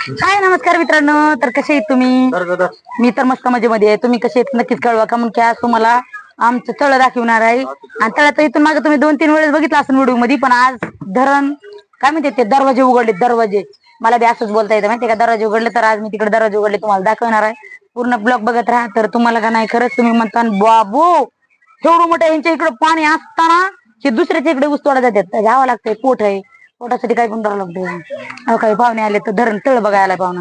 हाय नमस्कार मित्रांनो. तर कसे आहेत तुम्ही? मी तर मस्त मजेमध्ये आहे. तुम्ही कसे आहेत? नक्कीच कळवा. का म्हणून की आज तुम्हाला आमचं तळ दाखवणार आहे. आणि तळाचं इथून मागे तुम्ही दोन तीन वेळेस बघितलं असेल व्हिडिओमध्ये पण आज धरण काय म्हणते ते? दरवाजे उघडले दरवाजे. मला बी असंच बोलता येतं. माहिती का? दरवाजे उघडले तर आज मी तिकडे दरवाजे उघडले तुम्हाला दाखवणार आहे. पूर्ण ब्लॉग बघत राहा. तर तुम्हाला का नाही खरंच तुम्ही म्हणता बाबू एवढं मोठं यांच्या इकडे पाणी असताना हे दुसऱ्याच्या इकडे ऊस तोडा जातात. जावं लागतंय. पोट आहे? पोटासाठी काय पण करावं अहो काही पाहुणे आले तर धरण तळ बघायला पाहुणा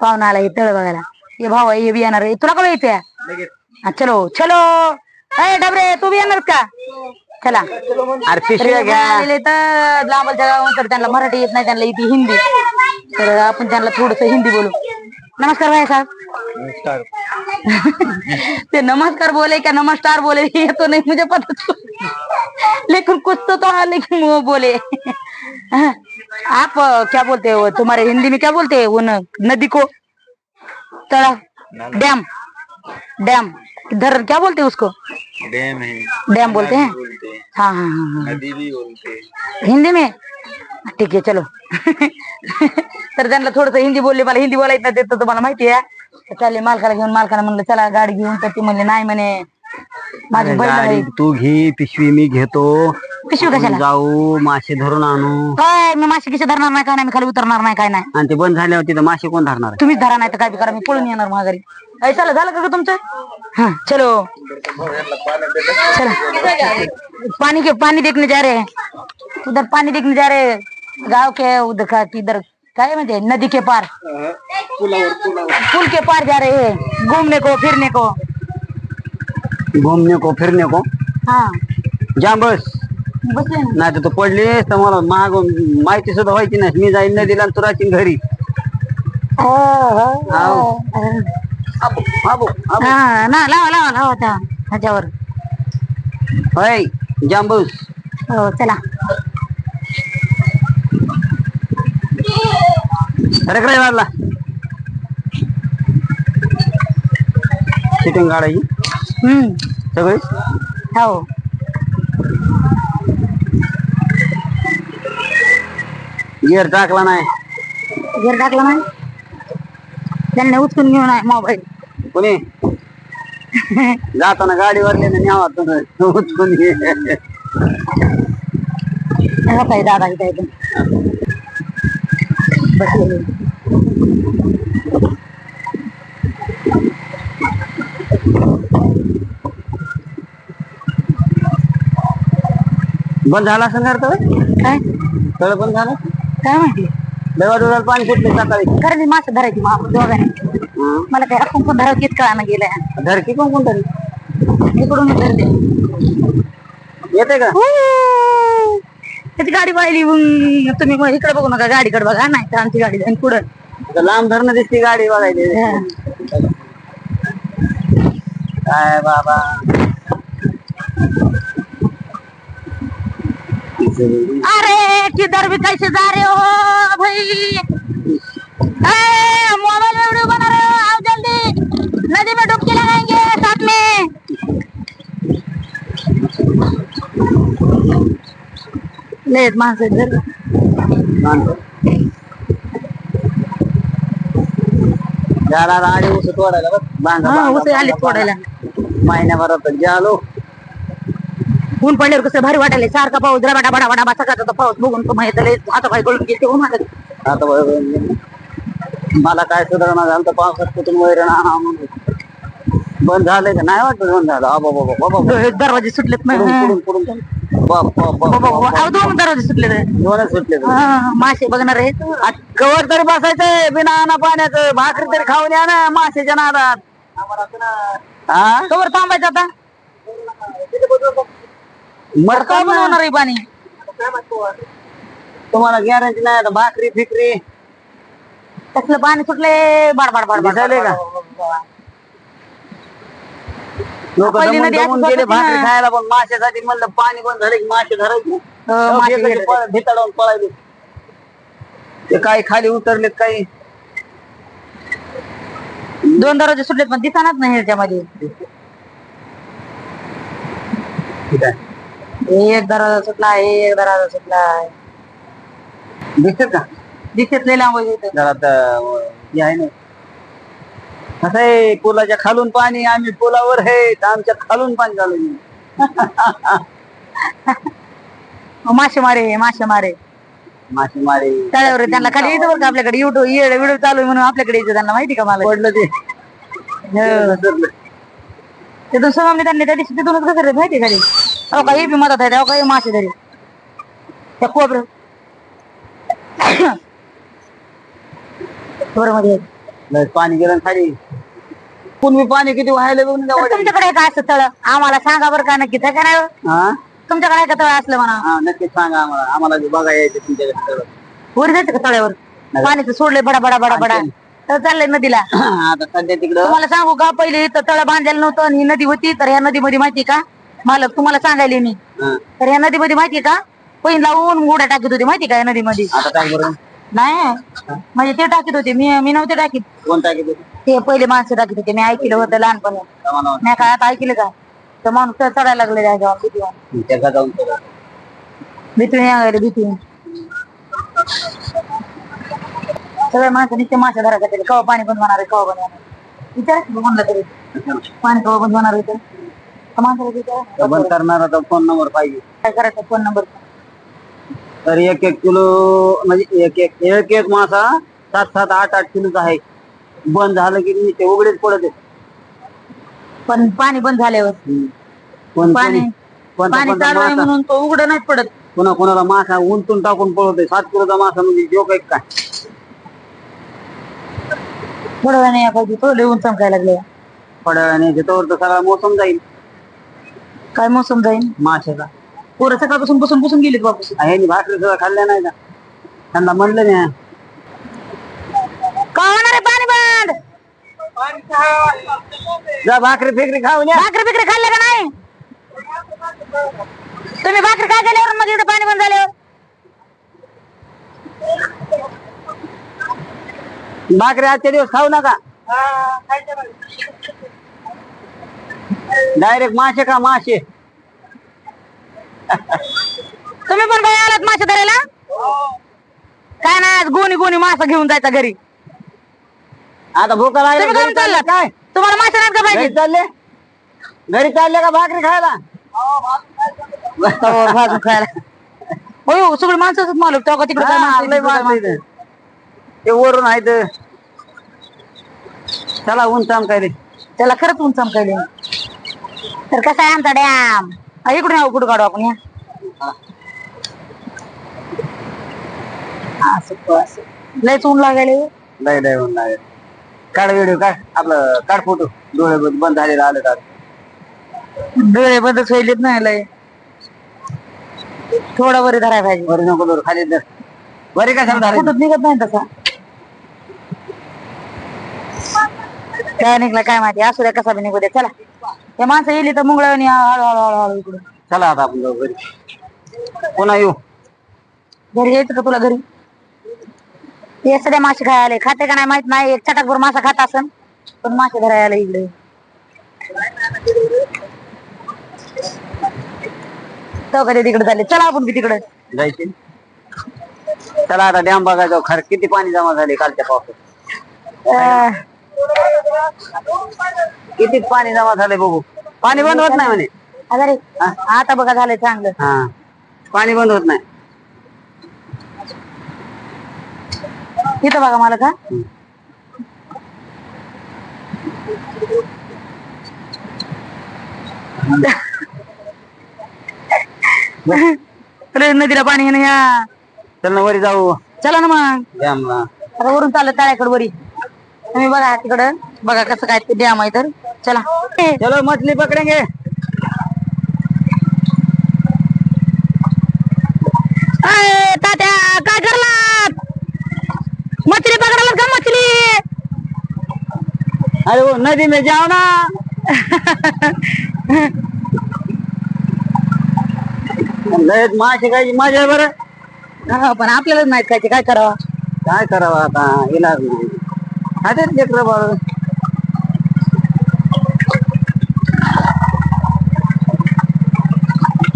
पाहुणा आला हे तळ बघायला. हे भाऊ आहे हे बी येणार आहे. तुला का यायचंय चलो. चलो. अय डबरे तू बी येणार का? चला. अरे आलेले तर गावात तर त्यांना मराठी येत नाही त्यांना येते हिंदी. तर आपण त्यांना थोडस हिंदी बोलू. नमस्कार भाई साहब. ते नमस्कार बोले क्या नमस्कार बोले ये तो नहीं मुझे पता तो. लेकिन कुछ तो तो हाँ लेकिन वो बोले. आप क्या बोलते हो? तुम्हारे हिंदी में क्या बोलते हैं? वो नदी को? तड़ा डैम. डैम. इधर क्या बोलते हैं उसको? डैम है। डैम बोलते हैं? हैं। हाँ हाँ हाँ हाँ। नदी भी बोलते हैं। हिंदी में? ठीक आहे चलो। तर त्यांना थोडस हिंदी बोलले मला हिंदी बोलायचं नाही देत तुम्हाला माहिती आहे तर चालले मालकाला घेऊन मालकाला म्हणलं चला गाडी घेऊन तर ती म्हणले नाही म्हणे माझी गाडी तू घे पिशवी मी घेतो. पिशवी कशाला? जाऊ मासे धरून आणू. काय मी मासे किसे धरणार नाही काय नाही मी खाली उतरणार नाही काय नाही. आणि ते बंद झाल्यावर तिथं मासे कोण धरणार आहे? तुम्हीच धरा नाही तर काय बी करा मी पळून येणार माघारी. अय चला झालं का ग तुमचं? हा चलो. चला. पानी के पानी देखने जा रहे हैं उधर पानी देखने जा रहे हैं गांव के उधर का इधर काय म्हणते नदी के पार. पुल के पार जा रहे हैं घूमने को फिरने को. घुमने को फिरने को हाँ. जाम बस. बसले ना. नाही तर तू पडलीस तर मला माग माहिती सुद्धा व्हायची नाही. मी जाईन नदीला आणि तू राहशील घरी. हो, आबो आबो आबो हा ना लावा लावा लावा त्या ह्याच्यावर. होय जाम बस. हो चला. अरे काय वाढला सिटिंग काढायची हम्म. सगळी? हो. गिअर टाकला नाही. घर टाकला नाही? त्यांनी उचकून घेऊन आहे मोबाईल. कोणी? जाताना गाडीवरले न्यावा तुम्ही उचकून घे. दादा इथे बसलेले. बंद झाला असं तर काय? सगळं बंद झालं? काय माहिती देवा डोळ्याला पाणी सुटले सकाळी? कारण मी मासे धरायची मग दोघांनी. हं. मला काय आपण पण धराव कित कळानं गेलंय. धरकी कोण कोण तरी इकडून धरते. येते का? त्याची गाडी पाहिली मग तुम्ही मग इकडे बघू नका गाडीकडे बघा नाही तर आमची गाडी जाईन पुढं. आता लांब धरणं दिसते गाडी बघायची हा. काय बाबा? अरे किधर भी कैसे जा रहे हो भाई? मोबाइल में वीडियो बना रहे हो आओ जल्दी। नदी में डुबकी लगाएँगे साथ में। ले माणसं जर झाडा आडी उस तोडायला बघ बांधा हा उसे आले बांधा, तोडायला. महिन्याभरात जालो ऊन पडल्यावर कसं भारी वाटायला. सारखा पाऊस जरा बडा बडा सकाळचा तो पाऊस बघून तो माहिती आता पाय गळून गेले आता मला काय सुधारणा झालं तर पावसात कुठून वैरण आणा म्हणून. बंद झालंय का? नाही वाटत बंद झालं. अबा बाबा. दरवाजे सुटलेत पुढून दरवाजे सुटले सुटले. मासे बघणार आहेत. कवर तरी बसायचंय बिना आणा पाण्याचं. भाकरी तरी खाऊन या ना माशाच्या नादात. हा? कवर थांबायचं आता? मग काय बनवणार आहे पाणी? तुम्हाला गॅरंटी नाही आता भाकरी फिकरी. कसलं पाणी सुटले बाड बाड बाड बाड दिसायले का? लोक पहिली नदी अशी गेले होती ना. भाकरी खायला पण माशासाठी म्हणलं पाणी झालं की मासे धरायचे. हो, मासे भिताडावून पळायले. ते काही खाली उतरलेत काही. दोन दरवाजे सुटलेत पण दिसणार नाही ह्याच्यामध्ये. ठीक आहे. एक दरवाजा सुटला एक दरवाजा सुटला. दिसतात का? दिसत लय लांब येतं हे आहे ना. कसं आहे पुलाच्या खालून पाणी आम्ही पुलावर आहे तर आमच्या खालून पाणी चालू आहे. मासे मारे मासे मारे. मासेमारी तळ्यावर आहे. त्यांना खाली येतं बरं का आपल्याकडे? युट्यूब व्हिडिओ चालू आहे म्हणून आपल्याकडे यायचं त्यांना माहिती का मला? पडलं ते. हो. तिथून त्यांनी त्या दिवशी तिथूनच कसं रे माहिती रे? अहो काही बी मदत आहे काही मासे तरी. त्या खोबरं. मध्ये लय पाणी गेलं ना खाली. पूर्वी पाणी किती व्हायला बघून तर तुमच्याकडे काय असतं तळ आम्हाला सांगा बरं का नक्की काय नाही हो? तुमच्याकडे आहे का तळ असलं म्हणा. हा नक्कीच सांगा आम्हाला. आम्हाला बी बघा यायचं तुमच्याकडे सगळं. वर जायचं का तळ्यावर? पाणी तर सोडलंय बडा बडा बडा बडा. तर चाललंय नदीला. आता सध्या तिकडं. तुम्हाला सांगू का पहिले इथं तळ बांधायला नव्हतं आणि ही नदी होती तर ह्या नदीमध्ये माहिती का? मालक तुम्हाला सांगायले मी. हा. तर ह्या नदीमध्ये माहिती का? पैन लावून उड्या टाकीत होते माहिती का या नदीमध्ये? आता काय बरं नाही. म्हणजे ते टाकीत होते. मी मी नव्हते टाकीत. कोण? ते पहिले माणसं टाकीत होते. मी ऐकलं होतं लहानपणी. नाही काय आता ऐकलं का? तर माणूस तर चढायला लागले भीती वाटून. त्याचा जाऊन सगळं. भीती यायला भीती सगळ्या माणसं नुसते मासे धरायला तरी कवा पाणी बंद होणार आहे कवा बंद होणार आहे. विचार की म्हणलं तरी? पाणी कवा बंद होणार आहे तर? तर माणसाला तर करणारा फोन नंबर पाहिजे. काय करायचं फोन नंबर? तर एक एक किलो म्हणजे एक एक एक एक मासा सात सात आठ आठ किलोचा आहे. बंद झालं की मी ते उघडेच पडत. पण पाणी बंद झाल्यावर? पाणी पाणी चालू आहे म्हणून तो उघड नाही पडत. कोणा कोणाला मासा उंटून टाकून पळवतोय. सात किलोचा मासा म्हणजे जोक एक काय. थोडं वेळाने या पाहिजे तो लिहून चमकायला लागले. थोड्या वेळाने त्याच्यावर तर सगळा मोसम जाईल. काय मोसम जाईल माशाचा पोरं सकाळपासून बसून बसून गेलीत वापस. ह्यानी भाकरी सुद्धा खाल्ल्या नाही का? त्यांना म्हणलं नाही. का होणार आहे? पाणी बंद! जा भाकरी फेकरी खाऊन या भाकरी बिकरी खाल्ले का नाही? तुम्ही भाकरी काय केल्यावर मग इथं पाणी बंद झाल्यावर. भाकरी आजच्या दिवस खाऊ नका. डायरेक्ट मासे का मासे. तुम्ही पण काय आलात मासे धरायला? काय नाही आज गोणी गोणी मासा घेऊन जायचा घरी. आता भूक लागली तुम्ही घरी काय चालले काय? तुम्हाला मासे नाहीत का घरी पाहिजे चालले? घरी चालले का भाकरी खायला? हो, भाजून खायला. हो सगळे माणसाच मालक तेव्हा तिकडे काय हा, माणसं लय इकडे काय माणसं इथं. ते वरून आहेत. चला ऊन काय रे? माणसं. त्याला खरंच उंच चमकायले तर कसा आहे आमचा डॅम? इकडून या कुठं काढू आपण या? असं असं. लयच ऊन लागायले लय लय ऊन लागेल. काढ व्हिडिओ काढ. आपलं काढ फोटो डोळे बंद बंद झालेलं आलं का डोळे बंदच व्हायलेत नाही लय. थोडा वरी धरायला पाहिजे. वरी नको धरू, खाली धर. वरी कशाला धरायचं? कुठं निघत नाही तसा. काय निघला काय माहिती? असू द्या कसा बी निघू द्या. चला. त्या माणसं येली तर मुंगळावणी हळू हळू हळू हळू इकडून चला आता आपण जाऊ घरी. पुन्हा येऊ. घरी यायचं का तुला घरी? हे सध्या मासे खायला आले. खाते का नाही माहीत नाही. एक चटाकभर मासा खात असन. पण मासे धरायला आले इकडे. तो कधी तिकडे झाले चला आपण बी तिकडे. जायचे. चला आता डॅम बघायचं. खर किती पाणी जमा झाले कालच्या पावसात. किती पाणी जमा झाले बघू. पाणी बंद होत नाही म्हणे. आता बघा झालंय चांगलं. हा. पाणी बंद होत नाही. इथं बघा मला का नदीला पाणी ना या. चल ना वरी जाऊ. चला ना मग. डॅमला आता वरून चाललं तळ्याकडे वरी. तुम्ही बघा तिकडं. बघा कसं काय ते डॅम आहे तर. चला। चलो मछली पकडेंगे। तात्या काय मछली पकडालात का मछली? अरे वो नदी में जाओ ना। मासे मज़ा बरं. पण आपल्यालाच माहित काय काय करावं? काय करावं आता? इलाज नाही. लेकरं बाळ.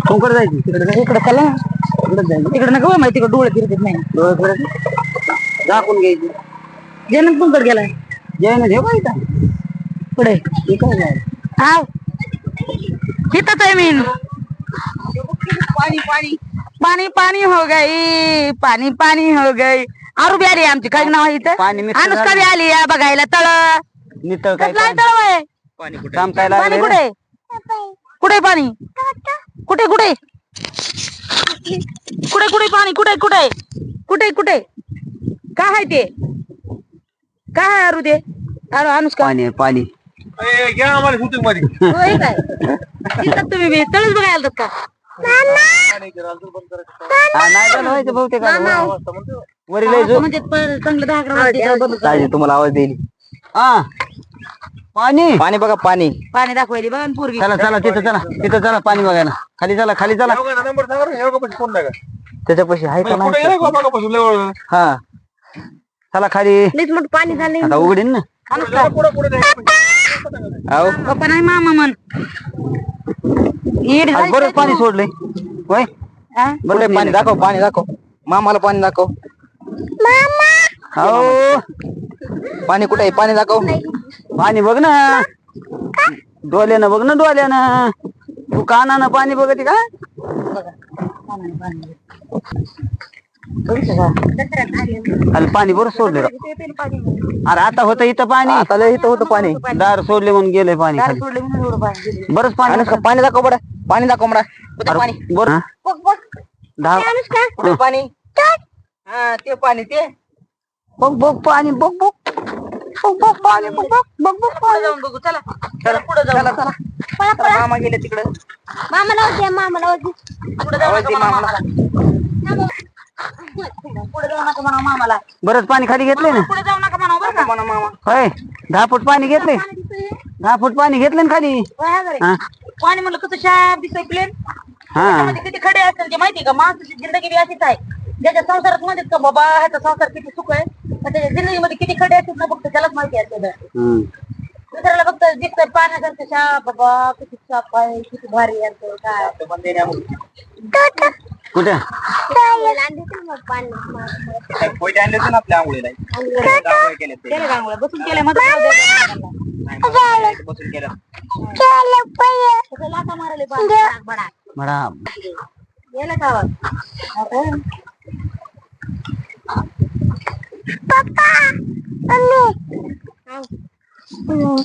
कोणकडे जायची इकडे इकडे चला. तिकडे जायचं. तिकडे नका माहिती तिकडे डोळे फिरत नाही. डोळे फिरत झाकून घ्यायची. जयनंद कुंकड गेलाय? जयन ठेव का इथं. पुढे हे काय झालं? हाव. आहे मी. पाणी पाणी. पाणी पाणी हो गई पाणी पाणी हो गई. आरू बी आली आमची काय नाव आहे इथं? पाणी mix अनुष्का बी आली या बघायला तळ. नितळ काय कसला तळ आहे? पाणी कुठे काम काय पाणी लागलं कुठे? कुठे पाणी? कुठे कुठे? कुठे कुठे पाणी? कुठे कुठे? कुठे कुठे? काय आहे ते? काय आहे आरू ते आरू अनुष्का पाणी आहे, पाणी. घ्या आम्हाला शूटिंगमध्ये. होय काय? तिथं तुम्ही बी. तळच बघायला आलतात का? हा, नाही झालं व्हायचं बहुतेक आता. वरील आहे असं जो म्हणजे पर- चांगलं दहा अकरा वाजता बंद कर. ताजी तुम्हाला आवाज देईल हा. पाणी? पाणी बघा पाणी. पाणी दाखवायली बघा पूर्वी चला चला तिथं चला तिथं चला पाणी बघायला. खाली चला खाली चला. नंबर सांगा का नाही का त्याच्यापाशी आहे का कुठे नाही? लय? हा. चला खाली. लईच मोठं पाणी झालंय आता उघडीन ना. अनुष्का पुढे पुढे नाही. अहो पप्पा नाही मामा म्हण. आज बरंच पाणी सोडलंय. होय? हा? बरं पाणी दाखव पाणी दाखव. मामाला पाणी दाखव. हो पाणी कुठे आहे? पाणी दाखव. पाणी बघ ना. डोल्यानं बघ ना डोल्यानं. तू कानानं पाणी बघते का? अरे पाणी बरं सोडले अरे आता होतं इथं पाणी. आता लय इथं होतं पाणी. दार सोडले म्हणून गेलंय पाणी खाली. सोडलं म्हणून एवढं पाणी गेलं. बरंच पाणी पाणी दाखव बरं. पाणी दाखव बरं. पाणी. बरं. दहा कुठं पाणी. हा ते पाणी ते. बघ बघ पाणी बघ बघ. बघ बघ पाणी बघ बघ बघ बघ पुढे जाऊन बघू चला. चला पुढे जाऊ चला चला. मामा गेले तिकडे. मामाला होते मामाला होते पुढे जाऊ नका म्हणा मामाला. पुढे जाऊ नका म्हणा मामाला. बरंच पाणी खाली घेतलंय ना. पुढे जाऊ नका म्हणा बरं का. होय दहा फूट पाणी घेतलंय. दहा फूट पाणी घेतलं ना खाली. घरी. हा. पाणी म्हणलं कसं शाप दिसतंय प्लेन हा. किती खडे असतील ते माहिती का? माणसाची जिंदगी बी अशीच आहे. ज्याच्या संसारात म्हणतात का बाबा ह्याचा संसार किती सुख आहे? पण त्याच्या जिंदगीमध्ये किती खडे असतात ना फक्त त्यालाच माहिती असते हम्म. दुसऱ्याला फक्त दिसतंय पाण्यासारखं शाप बाबा किती शाप आहे किती भारी आहे ते काय कुठे? पोयटे आणले होते ना आपल्या आंघोळीला? आंघोळी केल्या ते. केलं बसून मग मारले बडा म्हणा गेलं गावात.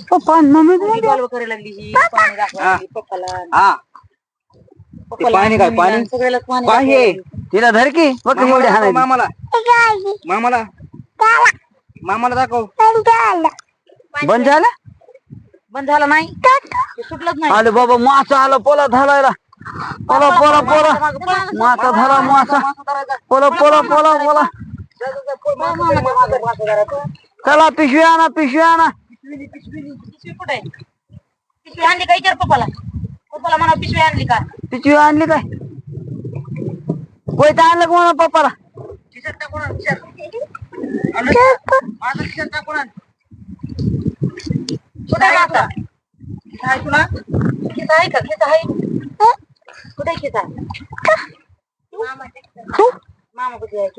Papa mummy. बॉल्व करायला लागली ही. पाणी दाखवायला पप्पाला. हा. पप्पाला पाणी काय, पाणी? पाणी पाणी. तिला धर की. बघ की एवढी हाणायची. मामाला. मामाला. मामाला दाखव. बंद झालं. बंद झाला. नाही. ते सुटलंच नाही. आले बाबा मासा आला पोला धरायला. पोला पोला पोला. मासा धरा मासा. पोला पोला पोला पोला चला पिशवी आणा पिशवी आणा पिशवी कुठे पिशवी आणली का विचार पप्पाला पप्पाला म्हणा पिशवी आणली का पिशवी आणली काय कोयता आणलं कोणा म्हणा पप्पाला खिशात टाकून आण, खिशात. माझं खिशात टाकून कुठे आहे आता? खिसा तुला खिसा आहे का खिसा आहे कुठे आहे मामा कुठे आहे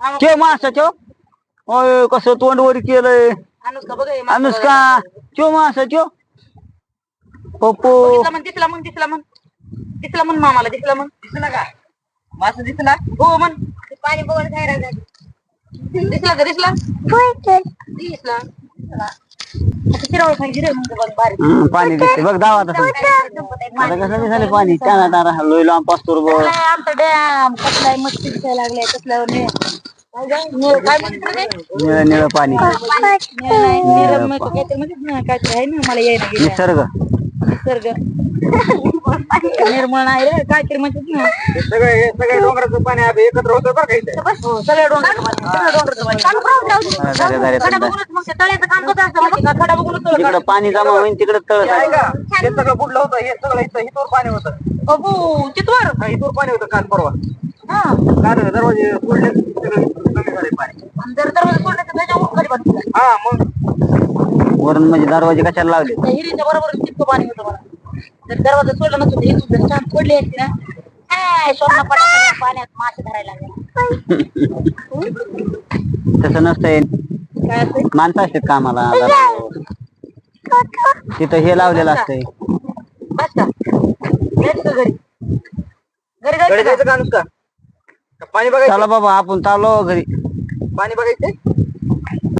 मामा के मासा चो ओय कसं तोंड वर केलंय. अनुष्का बघ हे मामा अनुष्का चो मासा चो पप्पू. दिसला म्हण दिसला म्हण दिसला म्हण. दिसला म्हण मामाला दिसला म्हण. दिसला का? मासा दिसला? हो म्हण. पाणी बघत काय दिसला का दिसला? दिसला. आता पाहिजे रे म्हणजे बघ हम्म, पाणी दिसते बघ दावा तसं आता कसं दिसाले पाणी? टाणा टाणा लोय लांब पाचतो आहे आमचा डॅम? कसला आहे मस्ती दिसायला लागलाय. कसल्यावर ने काय गं? निळ- काय म्हणतात रे ते? निळं निळं पाणी. नाही, काहीतरी म्हणतात ना, काहीतरी आहे ना मला यायला गेलं. निसर्ग. निसर्ग. निर्मळ नाही रे म्हणतात ना. हे सगळे हे सगळे डोंगराचं पाणी एकत्र होतं बरं का इथे. हो, सगळ्या डोंगराचं पाणी, सगळ्या डोंगराचं पाणी. हा, झाले, झाले, खडा थंड. बघूनच मग ते तळ्याचं काम कसं असतं माहिती का? खडा बघूनच तळ पाणी जमा होईल तिकडे तळ हे आहे का हे सगळं बुडलं होतं? हे सगळं इथं इथवर पाणी होतं. अबू तिथवर? हा, इथवर पाणी होतं काल परवा. हा. काल दरवाजे सोडले सगळं कमी झाले पाणी. आणि जर दरवाजा सोडले तर खाली. हा मग? वरून म्हणजे दरवाजे कशाला लावले? त्या हिरीच्या बरोबर तितकं पाणी होतं मला. जर दरवाजा सोडला नसतो तर इथून जर छान पडली असती ना. पाण्यात मासे धरायला लागले. तसं नसतंय. काय असते माणसं असतात कामाला. तिथं हे लावलेलं असतंय. बस. का जायचं का घरी घरी कडे जायचं जायचं का पाणी बघायचं? चला बाबा आपण चाललो घरी. पाणी बघायचंय